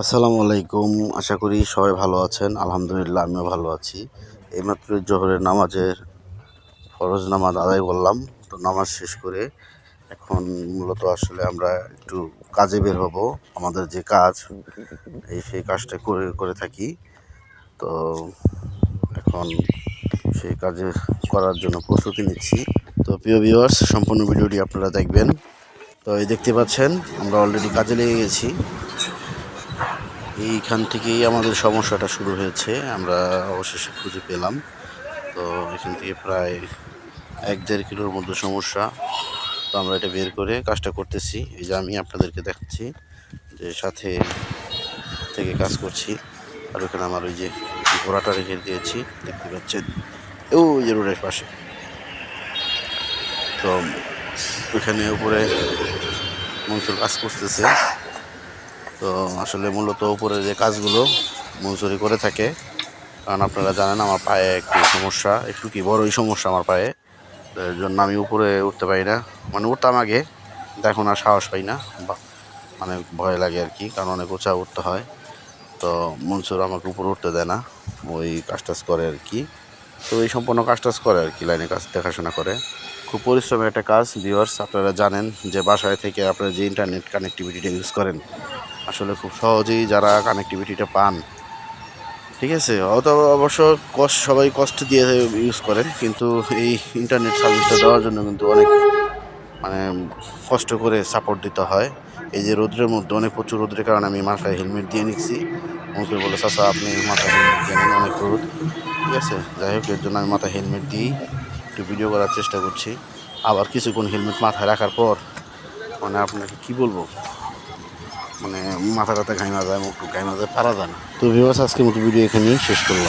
আসসালামু আলাইকুম। আশা করি সবাই ভালো আছেন। আলহামদুলিল্লাহ, আমিও ভালো আছি। এইমাত্র জোহরের নামাজের ফরজ নামাজ আদায় করলাম। তো নামাজ শেষ করে এখন মূলত আসলে আমরা একটু কাজে বের হব। আমাদের যে কাজ, এই সেই কাজটা করে করে থাকি। তো এখন সেই কাজে করার জন্য প্রস্তুতি নিচ্ছি। তো প্রিয় ভিউয়ার্স সম্পূর্ণ ভিডিওটি আপনারা দেখবেন। তো এই দেখতে পাচ্ছেন, আমরা অলরেডি কাজে লেগে গেছি। এইখান থেকেই আমাদের সমস্যাটা শুরু হয়েছে। আমরা অবশেষে খুঁজে পেলাম। তো এখান থেকে প্রায় এক দেড় কিলোর মধ্যে সমস্যা। তো আমরা এটা বের করে কাজটা করতেছি। এই যে আমি আপনাদেরকে দেখাচ্ছি যে সাথে থেকে কাজ করছি। আর ওখানে আমার ওই যে ঘোড়াটা রেখে দিয়েছি। দেখতে পাচ্ছেন? ও যে রোডের পাশে। তো ওইখানে উপরে মনসুর কাজ করতেছে। তো আসলে মূলত উপরে যে কাজগুলো মজুরি করে থাকে, কারণ আপনারা জানেন আমার পায়ে একটু সমস্যা, একটু কি বড়ই সমস্যা আমার পায়ে। এর জন্য আমি উপরে উঠতে পারি না। মানে উঠতাম আগে এখন আর সাহস পাই না। বা মানে ভয় লাগে আর কি, কারণ অনেক উঁচা উঠতে হয়। তো মনসুর আমাকে উপরে উঠতে দেয় না, ওই কাজ টাজ করে আর কি। তো এই সম্পূর্ণ কাজ টাজ করে আর কি লাইনে কাজ, দেখাশোনা করে। খুব পরিশ্রমের একটা কাজ ভিউয়ার্স আপনারা জানেন যে বাসায় থেকে আপনারা যে ইন্টারনেট কানেক্টিভিটিটা ইউজ করেন আসলে খুব সহজেই যারা কানেক্টিভিটিটা পান, ঠিক আছে? অত অবশ্য কষ্ট সবাই কষ্ট দিয়ে ইউজ করেন, কিন্তু এই ইন্টারনেট সার্ভিসটা দেওয়ার জন্য কিন্তু অনেক মানে কষ্ট করে সাপোর্ট দিতে হয়। এই যে রোদ্রের মধ্যে অনেক প্রচুর রোদ্রের কারণে আমি মাথায় হেলমেট দিয়ে নিচ্ছি। আমাকে বলে, চাচা, আপনি মাথায় হেলমেট দিয়ে নেন, অনেক রোদ। ঠিক আছে? যাই হোক, এর জন্য আমি মাথায় হেলমেট দিয়েই একটু ভিডিও করার চেষ্টা করছি। আবার কিছুক্ষণ হেলমেট মাথায় রাখার পর মানে আপনাকে কি বলব? মানে মাথা টাথা ঘাইমা যায় মুখ ঘাইমা যায়, পারা যায় না। তো ভিউয়ার্স আজকের মতো ভিডিও এখানেই শেষ করলাম।